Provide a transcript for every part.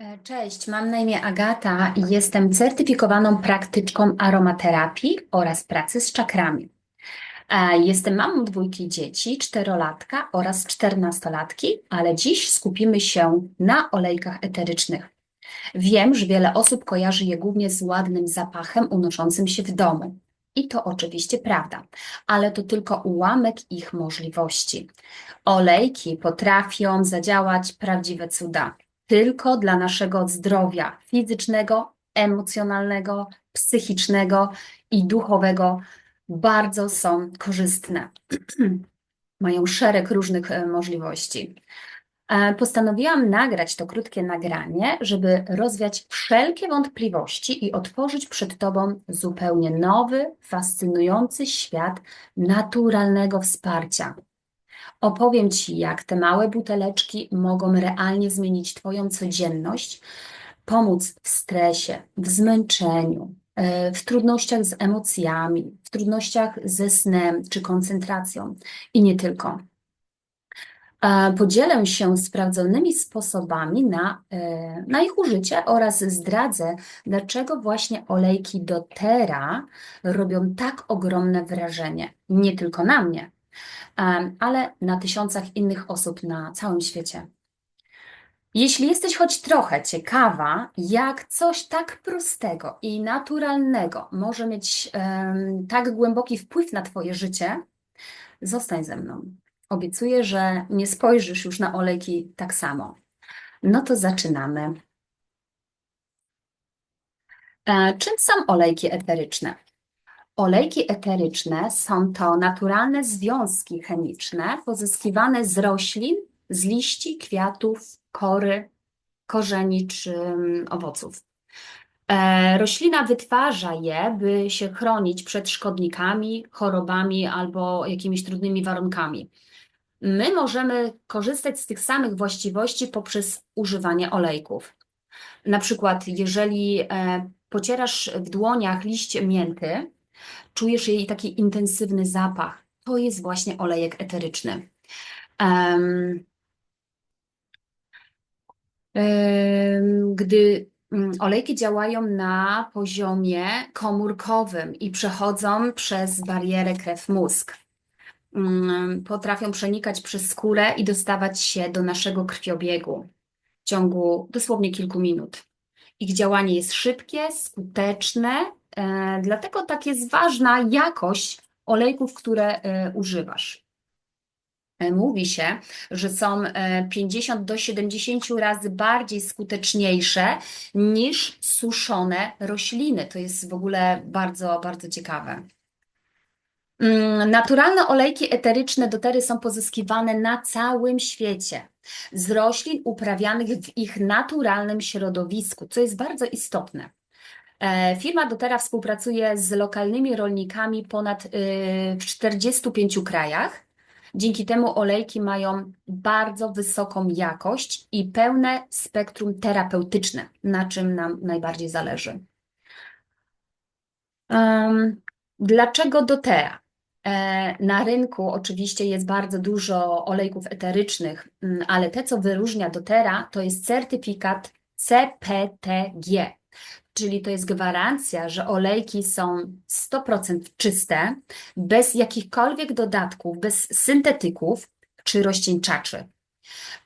E, Cześć, mam na imię Agata i jestem certyfikowaną praktyczką aromaterapii oraz pracy z czakrami. E, Jestem mamą dwójki dzieci, czterolatka oraz czternastolatki, ale dziś skupimy się na olejkach eterycznych. Wiem, że wiele osób kojarzy je głównie z ładnym zapachem unoszącym się w domu. I to oczywiście prawda, ale to tylko ułamek ich możliwości. Olejki potrafią zadziałać prawdziwe cuda tylko dla naszego zdrowia fizycznego, emocjonalnego, psychicznego i duchowego bardzo są korzystne. Mają szereg różnych e, możliwości. E, Postanowiłam nagrać to krótkie nagranie, żeby rozwiać wszelkie wątpliwości i otworzyć przed Tobą zupełnie nowy, fascynujący świat naturalnego wsparcia. Opowiem Ci, jak te małe buteleczki mogą realnie zmienić Twoją codzienność, pomóc w stresie, w zmęczeniu, e, w trudnościach z emocjami, w trudnościach ze snem czy koncentracją i nie tylko. E, Podzielę się sprawdzonymi sposobami na, e, na ich użycie oraz zdradzę, dlaczego właśnie olejki doTERRA robią tak ogromne wrażenie. Nie tylko na mnie, ale na tysiącach innych osób na całym świecie. Jeśli jesteś choć trochę ciekawa, jak coś tak prostego i naturalnego może mieć em, tak głęboki wpływ na Twoje życie, zostań ze mną. Obiecuję, że nie spojrzysz już na olejki tak samo. No to zaczynamy. E, Czym są olejki eteryczne? Olejki eteryczne są to naturalne związki chemiczne pozyskiwane z roślin, z liści, kwiatów, kory, korzeni czy mm, owoców. E, Roślina wytwarza je, by się chronić przed szkodnikami, chorobami albo jakimiś trudnymi warunkami. My możemy korzystać z tych samych właściwości poprzez używanie olejków. Na przykład, jeżeli e, pocierasz w dłoniach liść mięty, czujesz jej taki intensywny zapach. To jest właśnie olejek eteryczny. Em, em, Gdy mm, olejki działają na poziomie komórkowym i przechodzą przez barierę krew-mózg, mm, potrafią przenikać przez skórę i dostawać się do naszego krwiobiegu w ciągu dosłownie kilku minut. Ich działanie jest szybkie, skuteczne, dlatego tak jest ważna jakość olejków, które e, używasz. E, Mówi się, że są e, 50 do 70 razy bardziej skuteczniejsze niż suszone rośliny. To jest w ogóle bardzo, bardzo ciekawe. Mm, Naturalne olejki eteryczne dotery są pozyskiwane na całym świecie z roślin uprawianych w ich naturalnym środowisku, co jest bardzo istotne. E, Firma doTERRA współpracuje z lokalnymi rolnikami ponad y, w 45 krajach. Dzięki temu olejki mają bardzo wysoką jakość i pełne spektrum terapeutyczne, na czym nam najbardziej zależy. Dlaczego doTERRA? E, Na rynku oczywiście jest bardzo dużo olejków eterycznych, ale te, co wyróżnia doTERRA, to jest certyfikat CPTG, czyli to jest gwarancja, że olejki są 100% czyste, bez jakichkolwiek dodatków, bez syntetyków czy rozcieńczaczy.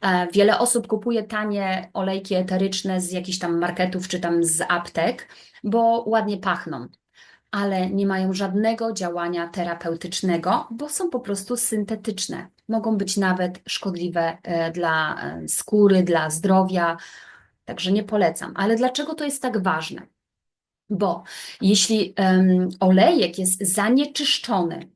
E, Wiele osób kupuje tanie olejki eteryczne z jakichś tam marketów czy tam z aptek, bo ładnie pachną ale nie mają żadnego działania terapeutycznego, bo są po prostu syntetyczne. Mogą być nawet szkodliwe e, dla e, skóry, dla zdrowia, także nie polecam. Ale dlaczego to jest tak ważne? Bo jeśli em, olejek jest zanieczyszczony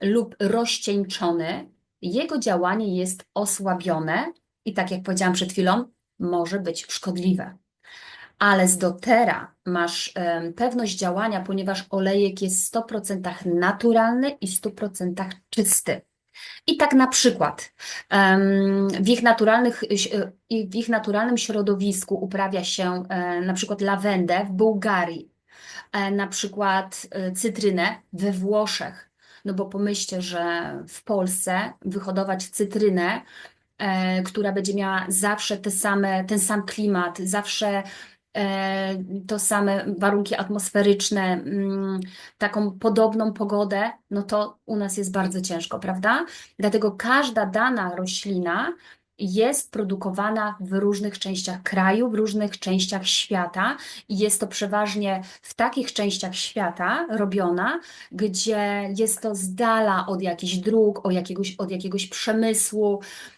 lub rozcieńczony, jego działanie jest osłabione i tak jak powiedziałam przed chwilą, może być szkodliwe ale z doTERRA masz em, pewność działania, ponieważ olejek jest w 100% naturalny i 100% czysty. I tak na przykład w ich naturalnych, i w ich naturalnym środowisku uprawia się e, na przykład lawendę w Bułgarii, e, na przykład e, cytrynę we Włoszech. No bo pomyślcie, że w Polsce wyhodować cytrynę e, która będzie miała zawsze te same, ten sam klimat, zawsze e, to same warunki atmosferyczne, mm, taką podobną pogodę, no to u nas jest bardzo ciężko, prawda? Dlatego każda dana roślina jest produkowana w różnych częściach kraju, w różnych częściach świata i jest to przeważnie w takich częściach świata robiona, gdzie jest to z dala od jakichś dróg, od jakiegoś, od jakiegoś przemysłu, e,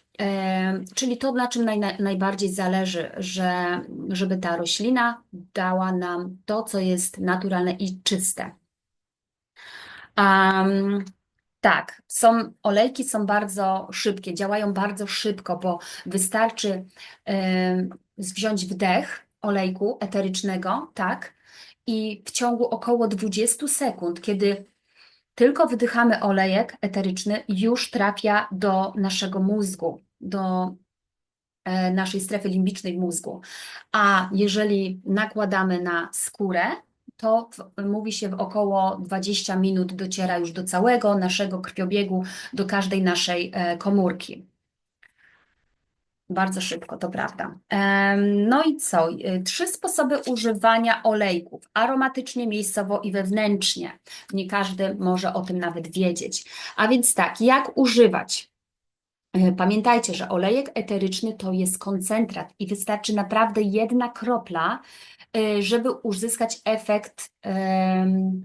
czyli to, na czym naj, najbardziej zależy, że, żeby ta roślina dała nam to, co jest naturalne i czyste. Um, tak, są, olejki są bardzo szybkie, działają bardzo szybko, bo wystarczy e, wziąć wdech olejku eterycznego, tak, i w ciągu około 20 sekund, kiedy tylko wdychamy olejek eteryczny, już trafia do naszego mózgu, do e, naszej strefy limbicznej mózgu. A jeżeli nakładamy na skórę, to mówi się w około 20 minut dociera już do całego naszego krwiobiegu, do każdej naszej e, komórki. Bardzo szybko, to prawda. No i co? E, trzy sposoby używania olejków. Aromatycznie, miejscowo i wewnętrznie. Nie każdy może o tym nawet wiedzieć. A więc tak, jak używać? E, pamiętajcie, że olejek eteryczny to jest koncentrat i wystarczy naprawdę jedna kropla, e, żeby uzyskać efekt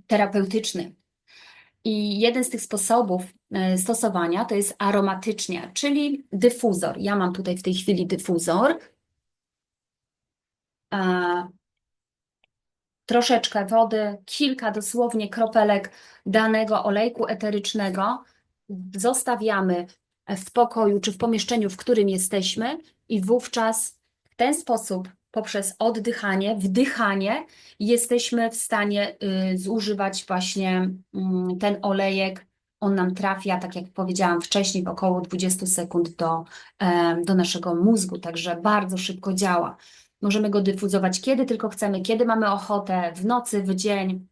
terapeutyczny. I jeden z tych sposobów e, stosowania to jest aromatycznie, czyli dyfuzor. Ja mam tutaj w tej chwili dyfuzor. Troszeczkę wody, kilka dosłownie kropelek danego olejku eterycznego zostawiamy w pokoju czy w pomieszczeniu, w którym jesteśmy, i wówczas w ten sposób, poprzez oddychanie, wdychanie, jesteśmy w stanie y, zużywać właśnie y, ten olejek. On nam trafia, tak jak powiedziałam wcześniej, w około 20 sekund do, y, do naszego mózgu, także bardzo szybko działa. Możemy go dyfuzować kiedy tylko chcemy, kiedy mamy ochotę, w nocy, w dzień E,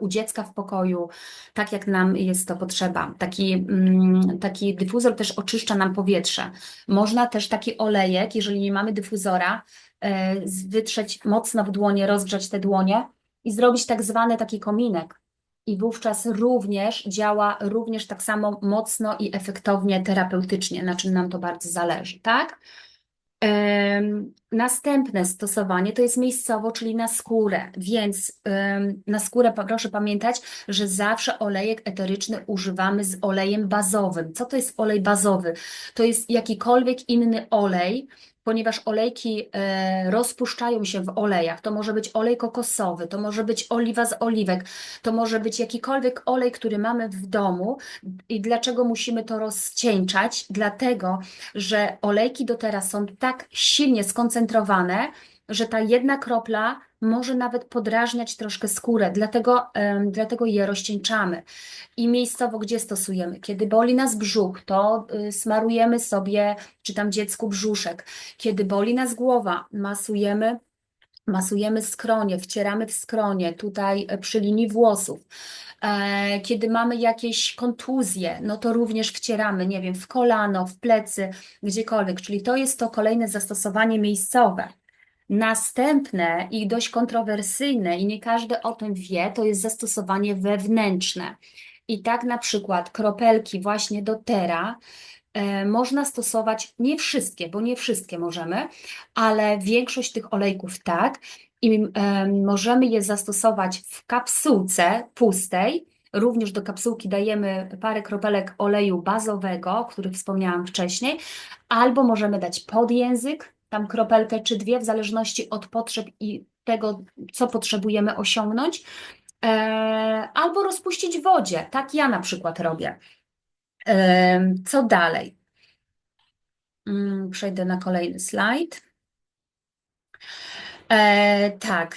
u dziecka w pokoju, tak jak nam jest to potrzeba. Taki, mm, taki dyfuzor też oczyszcza nam powietrze. Można też taki olejek, jeżeli nie mamy dyfuzora, e, wytrzeć mocno w dłonie, rozgrzać te dłonie i zrobić tak zwany taki kominek. I wówczas również działa również tak samo mocno i efektownie terapeutycznie, na czym nam to bardzo zależy, tak? Następne stosowanie to jest miejscowo, czyli na skórę, więc na skórę proszę pamiętać, że zawsze olejek eteryczny używamy z olejem bazowym. Co to jest olej bazowy? To jest jakikolwiek inny olej, ponieważ olejki e, rozpuszczają się w olejach. To może być olej kokosowy, to może być oliwa z oliwek, to może być jakikolwiek olej, który mamy w domu. I dlaczego musimy to rozcieńczać? Dlatego, że olejki do teraz są tak silnie skoncentrowane, że ta jedna kropla może nawet podrażniać troszkę skórę, dlatego, dlatego je rozcieńczamy. I miejscowo, gdzie stosujemy? Kiedy boli nas brzuch, to y, smarujemy sobie, czy tam dziecku brzuszek. Kiedy boli nas głowa, masujemy masujemy skronie, wcieramy w skronie, tutaj e, przy linii włosów. E, kiedy mamy jakieś kontuzje, no to również wcieramy, nie wiem, w kolano, w plecy, gdziekolwiek. Czyli to jest to kolejne zastosowanie miejscowe. Następne i dość kontrowersyjne, i nie każdy o tym wie, to jest zastosowanie wewnętrzne. I tak na przykład kropelki właśnie do tera e, można stosować nie wszystkie, bo nie wszystkie możemy, ale większość tych olejków tak. I e, możemy je zastosować w kapsułce pustej. Również do kapsułki dajemy parę kropelek oleju bazowego, o których wspomniałam wcześniej, albo możemy dać pod język, tam kropelkę czy dwie, w zależności od potrzeb i tego, co potrzebujemy osiągnąć, e, albo rozpuścić w wodzie. Tak ja na przykład robię. E, co dalej? Mm, przejdę na kolejny slajd. E, tak.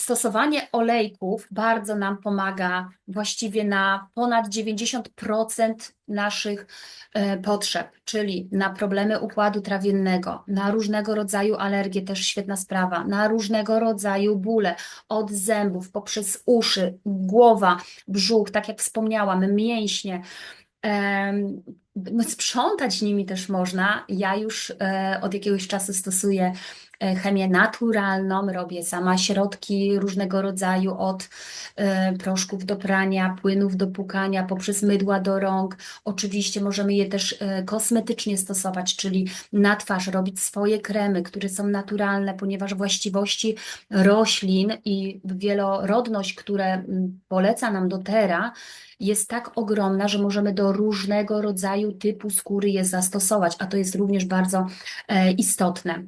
Stosowanie olejków bardzo nam pomaga właściwie na ponad 90% naszych e, potrzeb, czyli na problemy układu trawiennego, na różnego rodzaju alergie, też świetna sprawa, na różnego rodzaju bóle, od zębów, poprzez uszy, głowa, brzuch, tak jak wspomniałam, mięśnie sprzątać nimi też można. Ja już e, od jakiegoś czasu stosuję chemię naturalną, robię sama środki różnego rodzaju od e, proszków do prania, płynów do pukania, poprzez mydła do rąk. Oczywiście możemy je też e, kosmetycznie stosować, czyli na twarz robić swoje kremy, które są naturalne, ponieważ właściwości roślin i wielorodność, które mm, poleca nam doTERRA, jest tak ogromna, że możemy do różnego rodzaju typu skóry je zastosować, a to jest również bardzo e, istotne.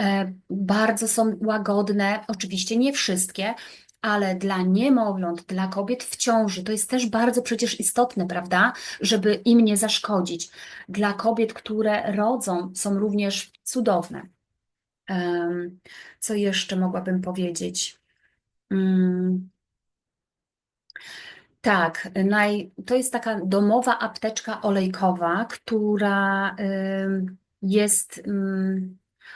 E, bardzo są łagodne, oczywiście nie wszystkie, ale dla niemowląt, dla kobiet w ciąży, to jest też bardzo przecież istotne, prawda, żeby im nie zaszkodzić. Dla kobiet, które rodzą, są również cudowne. Co jeszcze mogłabym powiedzieć? Mm. Tak, naj, to jest taka domowa apteczka olejkowa, która jest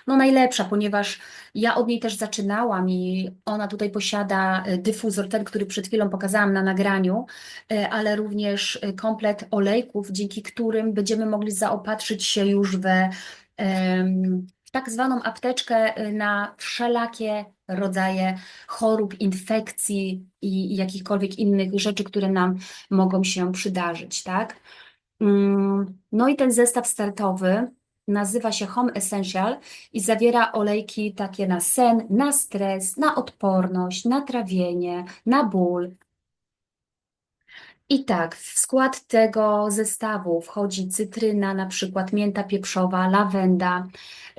no, najlepsza, ponieważ ja od niej też zaczynałam i ona tutaj posiada y, dyfuzor, ten, który przed chwilą pokazałam na nagraniu, y, ale również y, komplet olejków, dzięki którym będziemy mogli zaopatrzyć się już we tak zwaną apteczkę na wszelakie rodzaje chorób, infekcji i jakichkolwiek innych rzeczy, które nam mogą się przydarzyć, tak? Mm, no i ten zestaw startowy nazywa się Home Essential i zawiera olejki takie na sen, na stres, na odporność, na trawienie, na ból, i tak, w skład tego zestawu wchodzi cytryna, na przykład mięta pieprzowa, lawenda.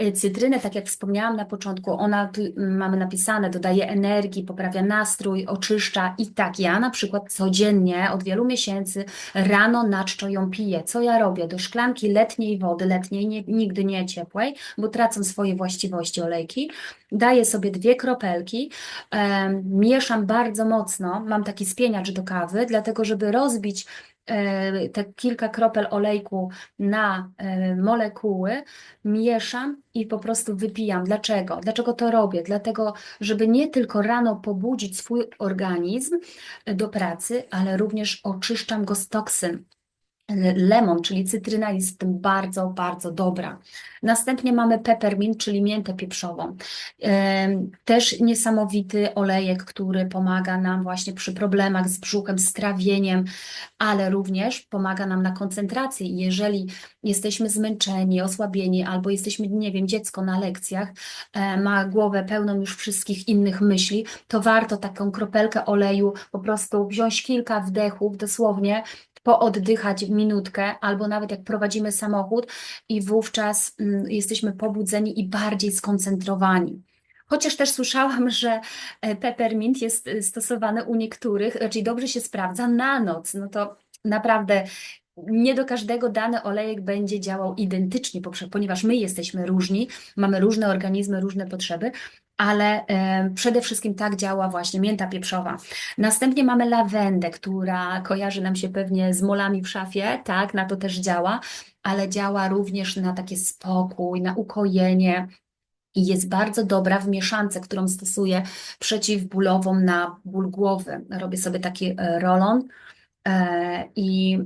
Y, cytrynę, tak jak wspomniałam na początku, ona tu mm, mamy napisane, dodaje energii, poprawia nastrój, oczyszcza. I tak, ja na przykład codziennie od wielu miesięcy rano na czczo ją piję. Co ja robię? Do szklanki letniej wody, letniej, nie, nigdy nie ciepłej, bo tracą swoje właściwości olejki. Daję sobie dwie kropelki, mieszam bardzo mocno, mam taki spieniacz do kawy, dlatego żeby rozbić e, te kilka kropel olejku na e, molekuły, mieszam i po prostu wypijam. Dlaczego? Dlaczego to robię? Dlatego, żeby nie tylko rano pobudzić swój organizm do pracy, ale również oczyszczam go z toksyn lemon, czyli cytryna jest w tym bardzo, bardzo dobra. Następnie mamy peppermint, czyli miętę pieprzową. Też niesamowity olejek, który pomaga nam właśnie przy problemach z brzuchem, z trawieniem, ale również pomaga nam na koncentrację. Jeżeli jesteśmy zmęczeni, osłabieni, albo jesteśmy, nie wiem, dziecko na lekcjach, e, ma głowę pełną już wszystkich innych myśli, to warto taką kropelkę oleju po prostu wziąć kilka wdechów, dosłownie pooddychać minutkę, albo nawet jak prowadzimy samochód i wówczas mm, jesteśmy pobudzeni i bardziej skoncentrowani. Chociaż też słyszałam, że e, peppermint jest e, stosowany u niektórych, czyli dobrze się sprawdza na noc. No to naprawdę nie do każdego dany olejek będzie działał identycznie, ponieważ my jesteśmy różni, mamy różne organizmy, różne potrzeby, ale przede wszystkim tak działa właśnie mięta pieprzowa. Następnie mamy lawendę, która kojarzy nam się pewnie z molami w szafie, tak, na to też działa, ale działa również na takie spokój, na ukojenie, i jest bardzo dobra w mieszance, którą stosuję przeciwbólową na ból głowy. Robię sobie taki e, rolon i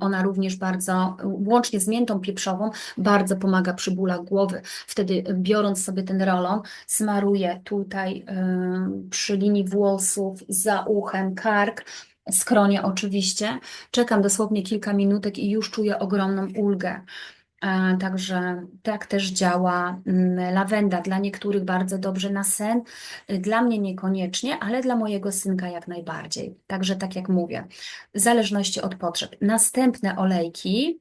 ona również bardzo, łącznie z miętą pieprzową, bardzo pomaga przy bólach głowy. Wtedy biorąc sobie ten rolon, smaruję tutaj e, przy linii włosów, za uchem, kark, skronie oczywiście. Czekam dosłownie kilka minutek i już czuję ogromną ulgę. E, także tak też działa mm, lawenda. Dla niektórych bardzo dobrze na sen, dla mnie niekoniecznie, ale dla mojego synka jak najbardziej. Także tak jak mówię, w zależności od potrzeb. Następne olejki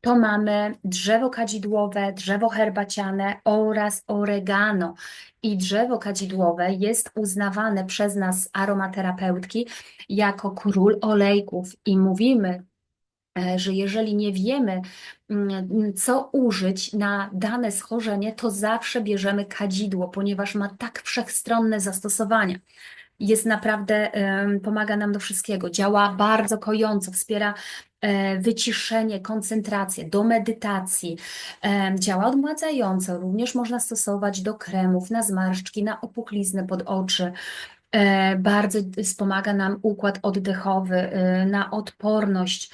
to mamy drzewo kadzidłowe, drzewo herbaciane oraz oregano. I drzewo kadzidłowe jest uznawane przez nas aromaterapeutki jako król olejków i mówimy że jeżeli nie wiemy, mm, co użyć na dane schorzenie, to zawsze bierzemy kadzidło, ponieważ ma tak wszechstronne zastosowania. Jest naprawdę, pomaga nam do wszystkiego, działa bardzo kojąco, wspiera e, wyciszenie, koncentrację, do medytacji, działa odmładzająco, również można stosować do kremów, na zmarszczki, na opuchlizny pod oczy. E, bardzo wspomaga nam układ oddechowy, na odporność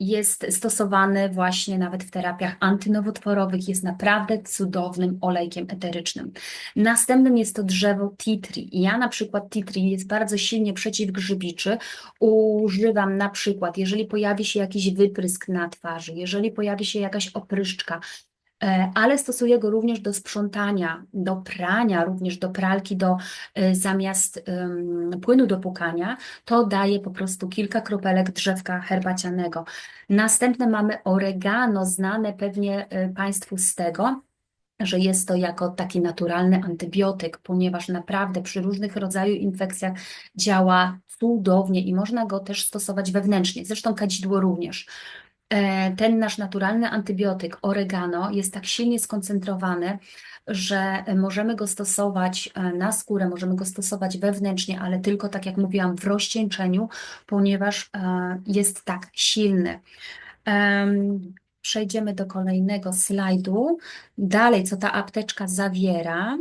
jest stosowany właśnie nawet w terapiach antynowotworowych, jest naprawdę cudownym olejkiem eterycznym. Następnym jest to drzewo tree. Ja na przykład tree jest bardzo silnie przeciwgrzybiczy. Używam na przykład, jeżeli pojawi się jakiś wyprysk na twarzy, jeżeli pojawi się jakaś opryszczka, ale stosuję go również do sprzątania, do prania, również do pralki, do e, zamiast płynu do pukania, to daję po prostu kilka kropelek drzewka herbacianego. Następne mamy oregano, znane pewnie e, Państwu z tego, że jest to jako taki naturalny antybiotyk, ponieważ naprawdę przy różnych rodzajach infekcjach działa cudownie i można go też stosować wewnętrznie. Zresztą kadzidło również. E, ten nasz naturalny antybiotyk oregano jest tak silnie skoncentrowany, że możemy go stosować e, na skórę, możemy go stosować wewnętrznie, ale tylko tak jak mówiłam w rozcieńczeniu, ponieważ e, jest tak silny. Przejdziemy do kolejnego slajdu. Dalej, co ta apteczka zawiera,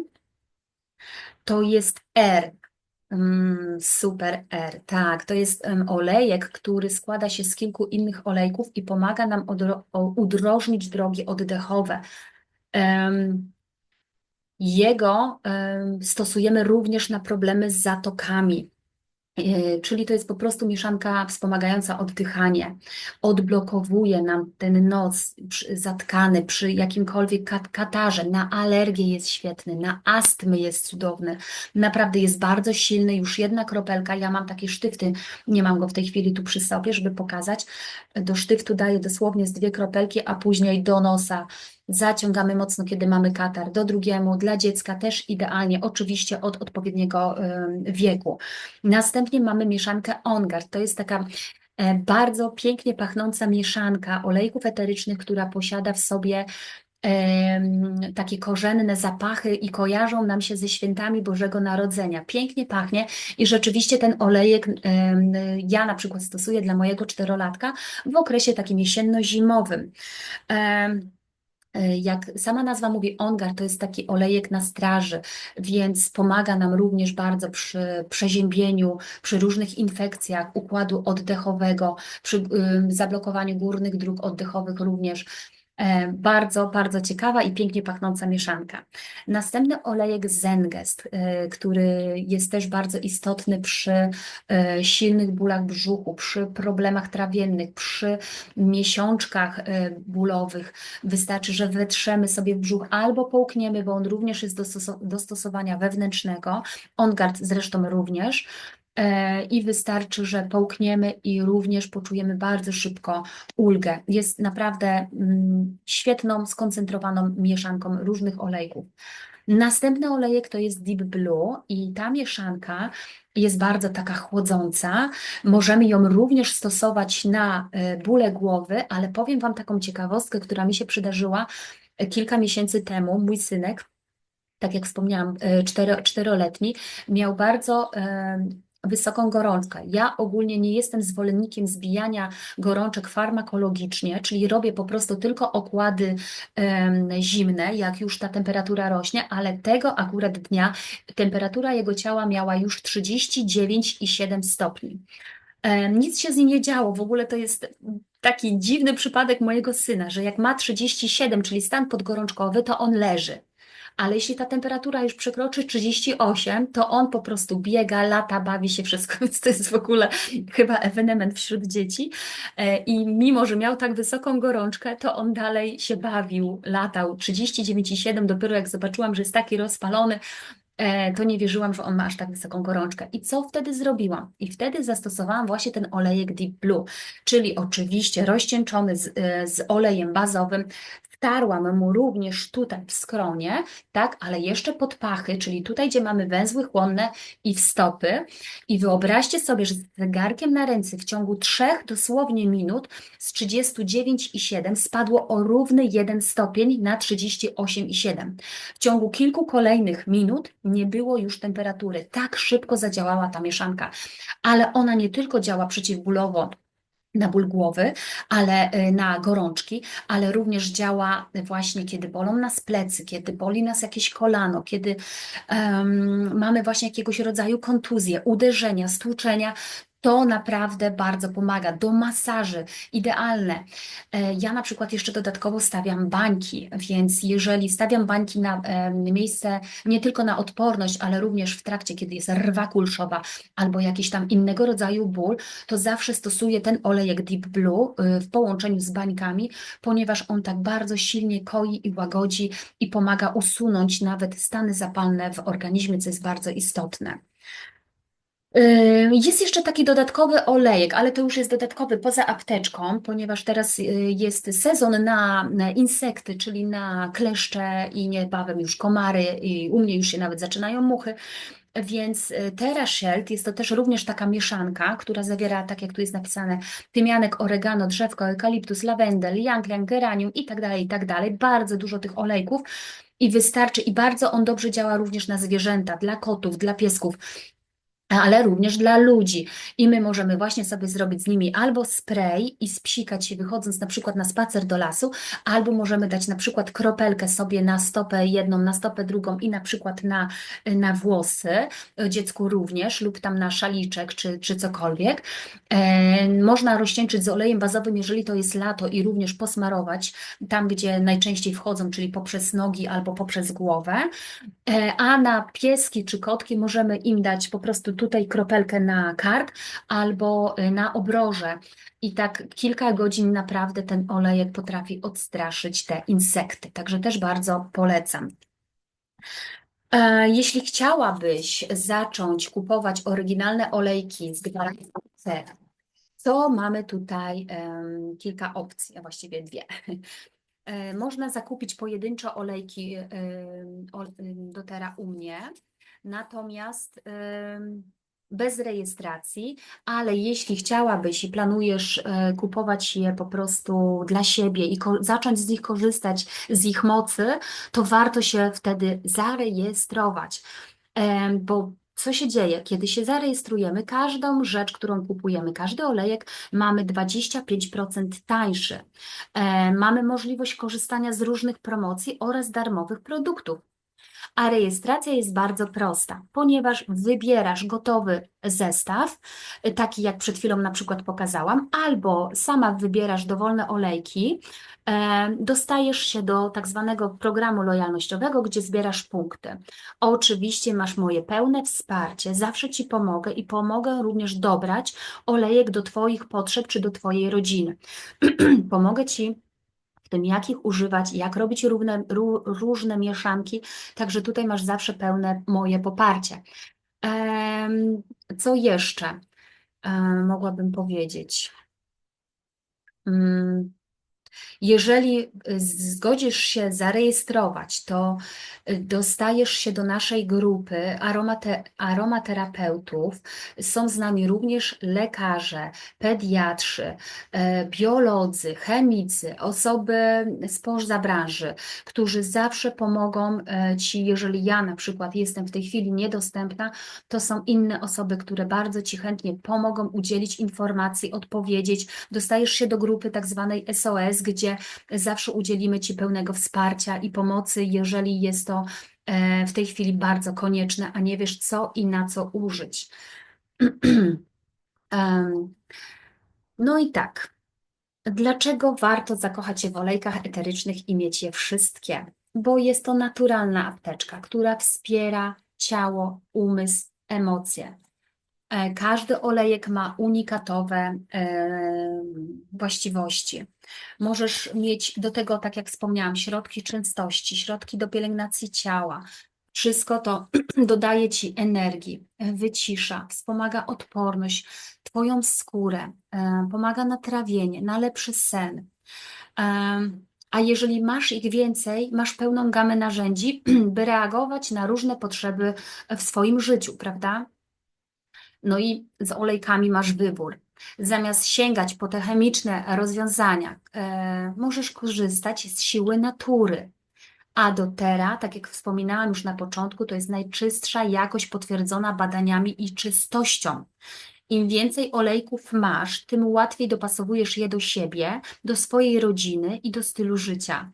to jest R, Mm, super R, tak, to jest olejek, który składa się z kilku innych olejków i pomaga nam udrożnić drogi oddechowe. Jego stosujemy również na problemy z zatokami. E, czyli to jest po prostu mieszanka wspomagająca oddychanie. Odblokowuje nam ten nos zatkany przy jakimkolwiek katarze. Na alergię jest świetny, na astmy jest cudowny. Naprawdę jest bardzo silny. Już jedna kropelka. Ja mam takie sztyfty, nie mam go w tej chwili tu przy sobie, żeby pokazać. Do sztyftu daję dosłownie z dwie kropelki, a później do nosa Zaciągamy mocno, kiedy mamy katar. Do drugiemu, dla dziecka też idealnie, oczywiście od odpowiedniego wieku. Następnie mamy mieszankę OnGuard. To jest taka e, bardzo pięknie pachnąca mieszanka olejków eterycznych, która posiada w sobie takie korzenne zapachy i kojarzą nam się ze świętami Bożego Narodzenia. Pięknie pachnie i rzeczywiście ten olejek ja na przykład stosuję dla mojego czterolatka w okresie takim jesienno-zimowym. E, jak sama nazwa mówi, ongar to jest taki olejek na straży, więc pomaga nam również bardzo przy przeziębieniu, przy różnych infekcjach układu oddechowego, przy zablokowaniu górnych dróg oddechowych również. E, bardzo, bardzo ciekawa i pięknie pachnąca mieszanka. Następny olejek Zengest, e, który jest też bardzo istotny przy e, silnych bólach brzuchu, przy problemach trawiennych, przy miesiączkach bólowych. Wystarczy, że wetrzemy sobie brzuch albo połkniemy, bo on również jest do stosowania wewnętrznego. OnGuard zresztą również. E, i wystarczy, że połkniemy i również poczujemy bardzo szybko ulgę. Jest naprawdę mm, świetną, skoncentrowaną mieszanką różnych olejków. Następny olejek to jest Deep Blue i ta mieszanka jest bardzo taka chłodząca. Możemy ją również stosować na e, bóle głowy, ale powiem Wam taką ciekawostkę, która mi się przydarzyła e, kilka miesięcy temu. Mój synek, tak jak wspomniałam, cztero, czteroletni, miał bardzo wysoką gorączkę. Ja ogólnie nie jestem zwolennikiem zbijania gorączek farmakologicznie, czyli robię po prostu tylko okłady um, zimne, jak już ta temperatura rośnie, ale tego akurat dnia temperatura jego ciała miała już 39,7 stopni. Um, nic się z nim nie działo, w ogóle to jest taki dziwny przypadek mojego syna, że jak ma 37, czyli stan podgorączkowy, to on leży ale jeśli ta temperatura już przekroczy 38, to on po prostu biega, lata, bawi się wszystko, więc to jest w ogóle chyba ewenement wśród dzieci. E, I mimo, że miał tak wysoką gorączkę, to on dalej się bawił, latał 39,7, dopiero jak zobaczyłam, że jest taki rozpalony, e, to nie wierzyłam, że on ma aż tak wysoką gorączkę. I co wtedy zrobiłam? I wtedy zastosowałam właśnie ten olejek Deep Blue, czyli oczywiście rozcieńczony z, e, z olejem bazowym, Wtarłam mu również tutaj w skronie, tak, ale jeszcze pod pachy, czyli tutaj, gdzie mamy węzły chłonne i w stopy. I wyobraźcie sobie, że z zegarkiem na ręce w ciągu trzech dosłownie minut z 39,7 spadło o równy 1 stopień na 38,7. W ciągu kilku kolejnych minut nie było już temperatury. Tak szybko zadziałała ta mieszanka, ale ona nie tylko działa przeciwbólowo, na ból głowy, ale y, na gorączki, ale również działa właśnie, kiedy bolą nas plecy, kiedy boli nas jakieś kolano, kiedy um, mamy właśnie jakiegoś rodzaju kontuzje, uderzenia, stłuczenia, To naprawdę bardzo pomaga. Do masaży idealne. E, Ja na przykład jeszcze dodatkowo stawiam bańki, więc jeżeli stawiam bańki na miejsce nie tylko na odporność, ale również w trakcie, kiedy jest rwa kulszowa albo jakiś tam innego rodzaju ból, to zawsze stosuję ten olejek Deep Blue y, w połączeniu z bańkami, ponieważ on tak bardzo silnie koi i łagodzi i pomaga usunąć nawet stany zapalne w organizmie, co jest bardzo istotne. Jest jeszcze taki dodatkowy olejek, ale to już jest dodatkowy poza apteczką, ponieważ teraz y, jest sezon na, insekty, czyli na kleszcze i niebawem już komary i u mnie już się nawet zaczynają muchy. Więc y, TerraShield jest to też również taka mieszanka, która zawiera, tak jak tu jest napisane, tymianek, oregano, drzewko, eukaliptus, lawendel, ylang-ylang, geranium i tak dalej, i tak dalej. Bardzo dużo tych olejków i wystarczy i bardzo on dobrze działa również na zwierzęta, dla kotów, dla piesków ale również dla ludzi. I my możemy właśnie sobie zrobić z nimi albo spray i spsikać się wychodząc na przykład na spacer do lasu, albo możemy dać na przykład kropelkę sobie na stopę jedną, na stopę drugą i na przykład na, na włosy, dziecku również, lub tam na szaliczek czy, czy cokolwiek. E, można rozcieńczyć z olejem bazowym, jeżeli to jest lato i również posmarować tam, gdzie najczęściej wchodzą, czyli poprzez nogi albo poprzez głowę. E, A na pieski czy kotki możemy im dać po prostu tutaj kropelkę na kark albo y, na obroże. I tak kilka godzin naprawdę ten olejek potrafi odstraszyć te insekty. Także też bardzo polecam. E, Jeśli chciałabyś zacząć kupować oryginalne olejki z gwarancją C, to mamy tutaj em, kilka opcji, a właściwie dwie. E, Można zakupić pojedyncze olejki em, o- em, doTERRA u mnie, natomiast bez rejestracji, ale jeśli chciałabyś i planujesz e, kupować je po prostu dla siebie i zacząć z nich korzystać, z ich mocy, to warto się wtedy zarejestrować. Bo co się dzieje? Kiedy się zarejestrujemy, każdą rzecz, którą kupujemy, każdy olejek mamy 25% tańszy. E, Mamy możliwość korzystania z różnych promocji oraz darmowych produktów. A rejestracja jest bardzo prosta, ponieważ wybierasz gotowy zestaw, y, taki jak przed chwilą na przykład pokazałam, albo sama wybierasz dowolne olejki, e, dostajesz się do tak zwanego programu lojalnościowego, gdzie zbierasz punkty. Oczywiście masz moje pełne wsparcie, zawsze Ci pomogę i pomogę również dobrać olejek do Twoich potrzeb czy do Twojej rodziny. Pomogę Ci tym, jak ich używać, jak robić równe, ró, różne mieszanki. Także tutaj masz zawsze pełne moje poparcie. Co jeszcze mogłabym powiedzieć? Mm, jeżeli y, zgodzisz się zarejestrować, to y, dostajesz się do naszej grupy aromate, aromaterapeutów. Są z nami również lekarze, pediatrzy, e, biolodzy, chemicy, osoby spoza branży, którzy zawsze pomogą e, Ci, jeżeli ja na przykład jestem w tej chwili niedostępna, to są inne osoby, które bardzo Ci chętnie pomogą udzielić informacji, odpowiedzieć. Dostajesz się do grupy tak zwanej SOS, gdzie zawsze udzielimy Ci pełnego wsparcia i pomocy, jeżeli jest to e, w tej chwili bardzo konieczne, a nie wiesz co i na co użyć. No i tak. Dlaczego warto zakochać się w olejkach eterycznych i mieć je wszystkie? Bo jest to naturalna apteczka, która wspiera ciało, umysł, emocje. E, Każdy olejek ma unikatowe e, właściwości. Możesz mieć do tego, tak jak wspomniałam, środki czystości, środki do pielęgnacji ciała. Wszystko to dodaje Ci energii, wycisza, wspomaga odporność, Twoją skórę, e, pomaga na trawienie, na lepszy sen. A jeżeli masz ich więcej, masz pełną gamę narzędzi, by reagować na różne potrzeby w swoim życiu, prawda? No i z olejkami masz wybór. Zamiast sięgać po te chemiczne rozwiązania, e, możesz korzystać z siły natury. A doTERRA, tak jak wspominałam już na początku, to jest najczystsza jakość potwierdzona badaniami i czystością. Im więcej olejków masz, tym łatwiej dopasowujesz je do siebie, do swojej rodziny i do stylu życia.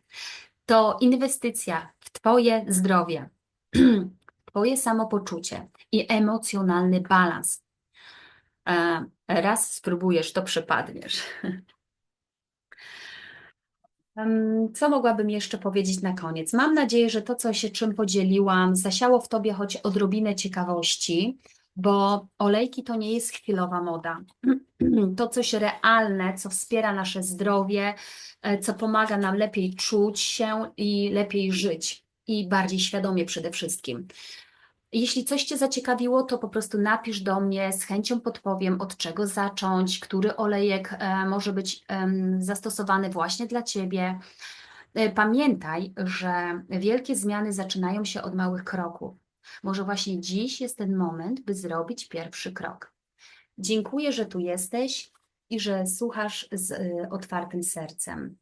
To inwestycja w Twoje zdrowie, Twoje samopoczucie i emocjonalny balans. E, Raz spróbujesz, to przepadniesz. Co mogłabym jeszcze powiedzieć na koniec? Mam nadzieję, że to, co się czym podzieliłam, zasiało w tobie choć odrobinę ciekawości, bo olejki to nie jest chwilowa moda. To coś realne, co wspiera nasze zdrowie, e, co pomaga nam lepiej czuć się i lepiej żyć i bardziej świadomie przede wszystkim. Jeśli coś Cię zaciekawiło, to po prostu napisz do mnie, z chęcią podpowiem, od czego zacząć, który olejek e, może być zastosowany właśnie dla Ciebie. E, Pamiętaj, że wielkie zmiany zaczynają się od małych kroków. Może właśnie dziś jest ten moment, by zrobić pierwszy krok. Dziękuję, że tu jesteś i że słuchasz z e, otwartym sercem.